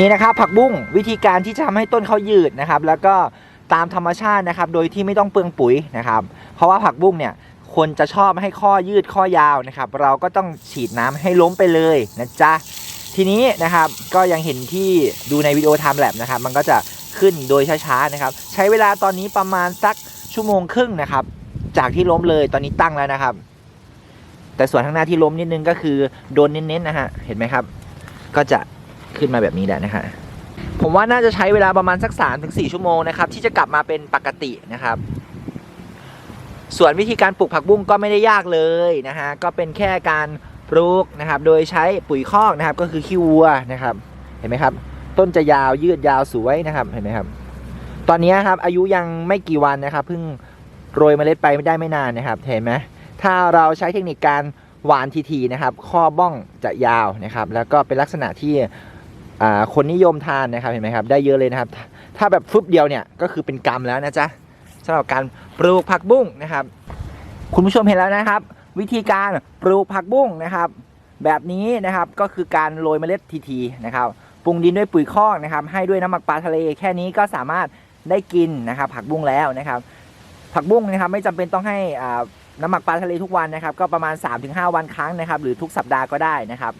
นี่นะครับผักบุ้งวิธีการที่จะทำให้ต้นเขายืดนะครับ แล้วก็ตามธรรมชาตินะครับ โดยที่ไม่ต้องเปลืองปุ๋ยนะครับ เพราะว่าผักบุ้งเนี่ยคนจะชอบให้ข้อยืดข้อยาวนะครับ เราก็ต้องฉีดน้ำให้ล้มไปเลยนะจ๊ะทีนี้นะครับก็ยังเห็นที่ดูในวิดีโอไทม์แลบนะครับ มันก็จะขึ้นโดยช้าๆนะครับ ใช้เวลาตอนนี้ประมาณสักชั่วโมงครึ่งนะครับ จากที่ล้มเลยตอนนี้ตั้งแล้วนะครับ แต่ส่วนข้างหน้าที่ล้มนิดนึงก็คือโดนเน้นๆนะฮะเห็นไหมครับ ก็จะ ขึ้นมาแบบนี้แหละนะฮะผมว่าน่าจะใช้เวลาประมาณสัก3าถึงสชั่วโมงนะครับ ที่จะกลับมาเป็นปกตินะครับ ส่วนวิธีการปลูกผักบุ้งก็ไม่ได้ยากเลยนะฮะก็เป็นแค่การปลูกนะครับ โดยใช้ปุ๋ยคอกนะครับ ก็คือขี้วัวนะครับ เห็นไหมครับ ต้นจะยาวยืดยาวสวยนะครับเห็นไหมครับ ตอนนี้ครับอายุยังไม่กี่วันนะครับเพิ่งโรยเมล็ดไปไม่ได้ไม่นานนะครับ เห็นไหมถ้าเราใช้เทคนิคการหวานทีๆนะครับ ข้อบ้องจะยาวนะครับ แล้วก็เป็นลักษณะที่ คนนิยมทานนะครับเห็นไหมครับ ได้เยอะเลยนะครับ ถ้าแบบฟึบเดียวเนี่ยก็คือเป็นกรรมแล้วนะจ๊ะสำหรับการปลูกผักบุ้งนะครับ คุณผู้ชมเห็นแล้วนะครับ วิธีการปลูกผักบุ้งนะครับ แบบนี้นะครับก็คือการโรยเมล็ดทีๆนะครับปรุงดินด้วยปุ๋ยคอกนะครับ ให้ด้วยน้ำหมักปลาทะเลแค่นี้ก็สามารถได้กินนะครับ ผักบุ้งแล้วนะครับ ผักบุ้งนะครับไม่จำเป็นต้องให้น้ำหมักปลาทะเลทุกวันนะครับ ก็ประมาณ 3-5 วันครั้งนะครับ หรือทุกสัปดาห์ก็ได้นะครับ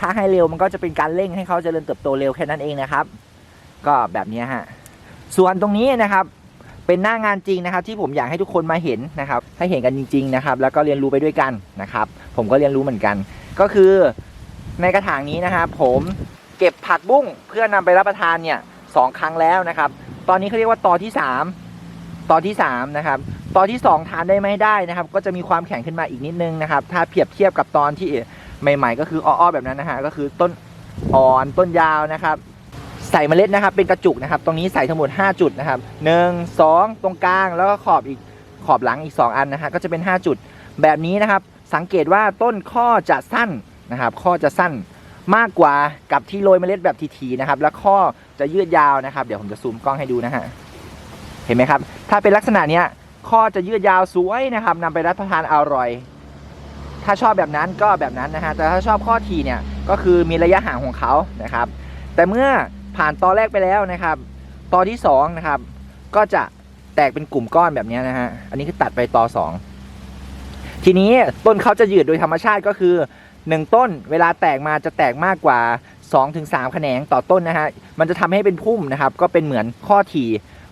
ถ้าให้เร็วมันก็จะเป็นการเร่งให้เขาเจริญเติบโตเร็วแค่นั้นเองนะครับ ก็แบบนี้ฮะส่วนตรงนี้นะครับเป็นหน้างานจริงนะครับ ที่ผมอยากให้ทุกคนมาเห็นนะครับ ให้เห็นกันจริง ๆนะครับ แล้วก็เรียนรู้ไปด้วยกันนะครับ ผมก็เรียนรู้เหมือนกัน ก็คือในกระถางนี้นะครับ ผมเก็บผักบุ้งเพื่อนำไปรับประทานเนี่ยสองครั้งแล้วนะครับ ตอนนี้เขาเรียกว่าตอที่สามตอที่สามนะครับตอที่สองทานได้ไหมได้นะครับ ก็จะมีความแข็งขึ้นมาอีกนิดนึงนะครับ ถ้าเปรียบเทียบกับตอนที่ ใหม่ๆ ก็คืออ้อๆแบบนั้นนะฮะก็คือต้นอ่อนต้นยาวนะครับใส่เมล็ดนะครับเป็นกระจุกนะครับ ตรงนี้ใส่ทั้งหมด 5 จุดนะครับ 1 2 ตรงกลางแล้วก็ขอบอีกขอบหลังอีก 2 อันนะฮะก็จะเป็น 5 จุด แบบนี้นะครับ สังเกตว่าต้นข้อจะสั้นนะครับ ข้อจะสั้นมากกว่ากับที่โรยเมล็ดแบบทีๆนะครับ แล้วข้อจะยืดยาวนะครับ เดี๋ยวผมจะซูมกล้องให้ดูนะฮะเห็นไหมครับ ถ้าเป็นลักษณะเนี้ยข้อจะยืดยาวสวยนะครับนำไปรับประทานอร่อย ถ้าชอบแบบนั้นก็แบบนั้นนะฮะแต่ถ้าชอบข้อทีเนี่ยก็คือมีระยะห่างของเขานะครับ แต่เมื่อผ่านตอนแรกไปแล้วนะครับตอนที่สองนะครับก็จะแตกเป็นกลุ่มก้อนแบบนี้นะฮะอันนี้คือตัดไปตอสองทีนี้ต้นเขาจะยืดโดยธรรมชาติก็คือ 1 ต้นเวลาแตกมาจะแตกมากกว่า 2-3 แขนงต่อต้นนะฮะมันจะทำให้เป็นพุ่มนะครับ ก็เป็นเหมือนข้อที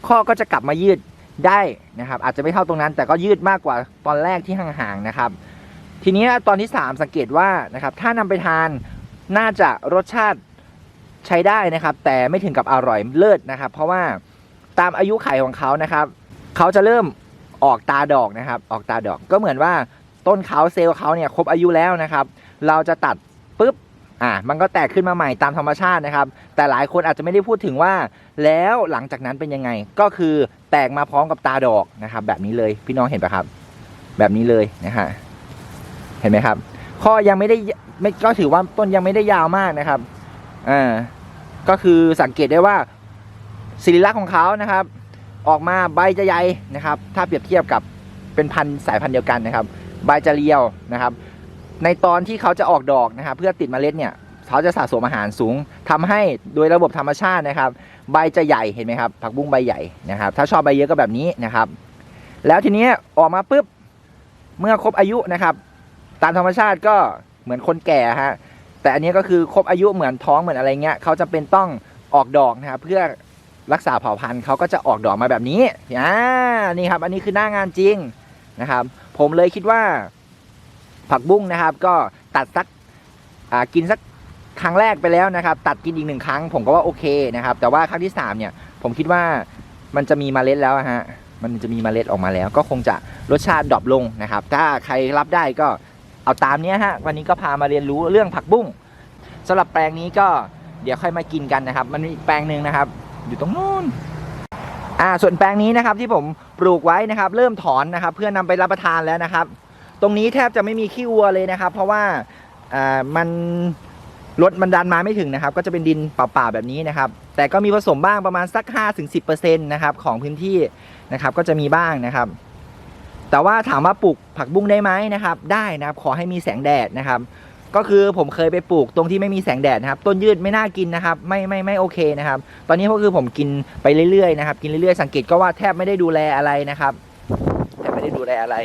ข้อก็จะกลับมายืดได้นะครับ อาจจะไม่เท่าตรงนั้น แต่ก็ยืดมากกว่าตอนแรกที่ห่างๆนะครับ ทีนี้ตอนที่ 3 สังเกตว่านะครับถ้านำไปทานน่าจะรสชาติใช้ได้นะครับ แต่ไม่ถึงกับอร่อยเลิศนะครับ เพราะว่าตามอายุไขของเขานะครับเขาจะเริ่มออกตาดอกนะครับ ออกตาดอกก็เหมือนว่าต้นเขาเซลล์เขาเนี่ยครบอายุแล้วนะครับ เราจะตัดปุ๊บอะมันก็แตกขึ้นมาใหม่ตามธรรมชาตินะครับ แต่หลายคนอาจจะไม่ได้พูดถึงว่า แล้วหลังจากนั้นเป็นยังไง ก็คือแตกมาพร้อมกับตาดอกนะครับ แบบนี้เลยพี่น้องเห็นปะครับ แบบนี้เลยนะฮะ เห็นไหมครับ ข้อยังไม่ได้ไม่ก็ถือว่าต้นยังไม่ได้ยาวมากนะครับอ่าก็คือสังเกตได้ว่าศิริลักษณ์ของเขานะครับ ออกมาใบจะใหญ่นะครับ ถ้าเปรียบเทียบกับเป็นพันสายพันธุ์เดียวกันนะครับ ใบจะเรียวนะครับ ในตอนที่เขาจะออกดอกนะครับ เพื่อติดเมล็ดเนี่ยเขาจะสะสมอาหารสูงทำให้โดยระบบธรรมชาตินะครับ ใบจะใหญ่เห็นไหมครับ ผักบุ้งใบใหญ่นะครับ ถ้าชอบใบเยอะก็แบบนี้นะครับ แล้วทีนี้ออกมาปุ๊บเมื่อครบอายุนะครับ ตามธรรมชาติก็เหมือนคนแก่ฮะแต่อันนี้ก็คือครบอายุเหมือนท้องเหมือนอะไรเงี้ยเขาจะเป็นต้องออกดอกนะครับเพื่อรักษาเผ่าพันธุ์เขาก็จะออกดอกมาแบบนี้อ่านี่ครับ อันนี้คือหน้างานจริงนะครับ ผมเลยคิดว่า ผักบุ้งนะครับ ก็ตัดสักกินสักครั้งแรกไปแล้วนะครับ ตัดกินอีกหนึ่งครั้ง ผมก็ว่าโอเคนะครับ แต่ว่าครั้งที่สามเนี่ย ผมคิดว่ามันจะมีเมล็ดแล้วฮะมันจะมีเมล็ดออกมาแล้ว ก็คงจะรสชาติดรอปลงนะครับ ถ้าใครรับได้ก็ เอาตามนี้ฮะวันนี้ก็พามาเรียนรู้เรื่องผักบุ้งสำหรับแปลงนี้ก็เดี๋ยวค่อยมากินกันนะครับ มันมีอีกแปลงหนึ่งนะครับ อยู่ตรงนู้นอ่าส่วนแปลงนี้นะครับที่ผมปลูกไว้นะครับ เริ่มถอนนะครับ เพื่อนำไปรับประทานแล้วนะครับ ตรงนี้แทบจะไม่มีขี้วัวเลยนะครับ เพราะว่าอ่ามันรถมันดันมาไม่ถึงนะครับ ก็จะเป็นดินเปล่าๆแบบนี้นะครับ แต่ก็มีผสมบ้างประมาณสัก 5-10%นะครับของพื้นที่นะครับ ก็จะมีบ้างนะครับ แต่ว่าถามว่าปลูกผักบุ้งได้ไหมนะครับ ได้นะครับ ขอให้มีแสงแดดนะครับ ก็คือผมเคยไปปลูกตรงที่ไม่มีแสงแดดนะครับ ต้นยืดไม่น่ากินนะครับ ไม่ไม่ไม่โอเคนะครับ ตอนนี้ก็คือผมกินไปเรื่อยๆนะครับ กินเรื่อยๆ สังเกตก็ว่าแทบไม่ได้ดูแลอะไรนะครับแทบไม่ได้ดูแลอะไร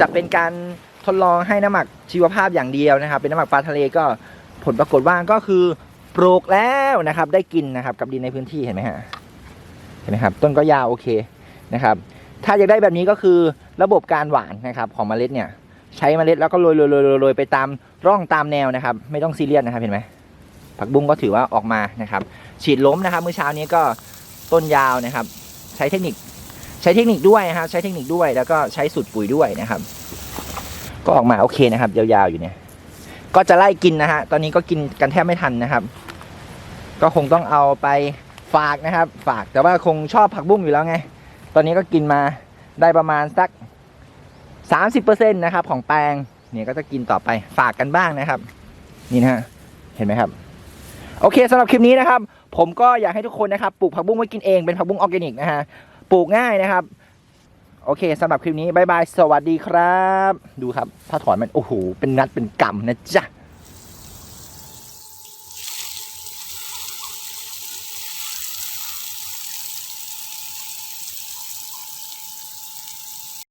จะเป็นการทดลองให้น้ำหมักชีวภาพอย่างเดียวนะครับ เป็นน้ำหมักปลาทะเลก็ผลปรากฏว่าก็คือปลูกแล้วนะครับ ได้กินนะครับ กับดินในพื้นที่เห็นไหมฮะเห็นไหมครับ ต้นก็ยาวโอเคนะครับ ถ้าอยากได้แบบนี้ก็คือระบบการหวานนะครับของเมล็ดเนี่ยใช้เมล็ดแล้วก็โรยโรยโรยโรยไปตามร่องตามแนวนะครับ ไม่ต้องซีเรียสนะครับเห็นไหมผักบุ้งก็ถือว่าออกมานะครับ ฉีดล้มนะครับเมื่อเช้านี้ก็ต้นยาวนะครับ ใช้เทคนิคใช้เทคนิคด้วยนะครับใช้เทคนิคด้วยแล้วก็ใช้สูตรปุ๋ยด้วยนะครับ ก็ออกมาโอเคนะครับ ยาวๆอยู่เนี่ย ก็จะไล่กินนะฮะตอนนี้ก็กินกันแทบไม่ทันนะครับ ก็คงต้องเอาไปฝากนะครับ ฝากแต่ว่าคงชอบผักบุ้งอยู่แล้วไง ตอนนี้ก็กินมาได้ประมาณสัก 30%นะครับของแปลงเนี่ยก็จะกินต่อไปฝากกันบ้างนะครับ นี่นะฮะเห็นไหมครับ โอเคสำหรับคลิปนี้นะครับ ผมก็อยากให้ทุกคนนะครับปลูกผักบุ้งไว้กินเองเป็นผักบุ้งออร์แกนิกนะฮะปลูกง่ายนะครับ โอเคสำหรับคลิปนี้บายบายสวัสดีครับ ดูครับ ถ้าถอนมันโอ้โหเป็นนัดเป็นกำนะจ๊ะ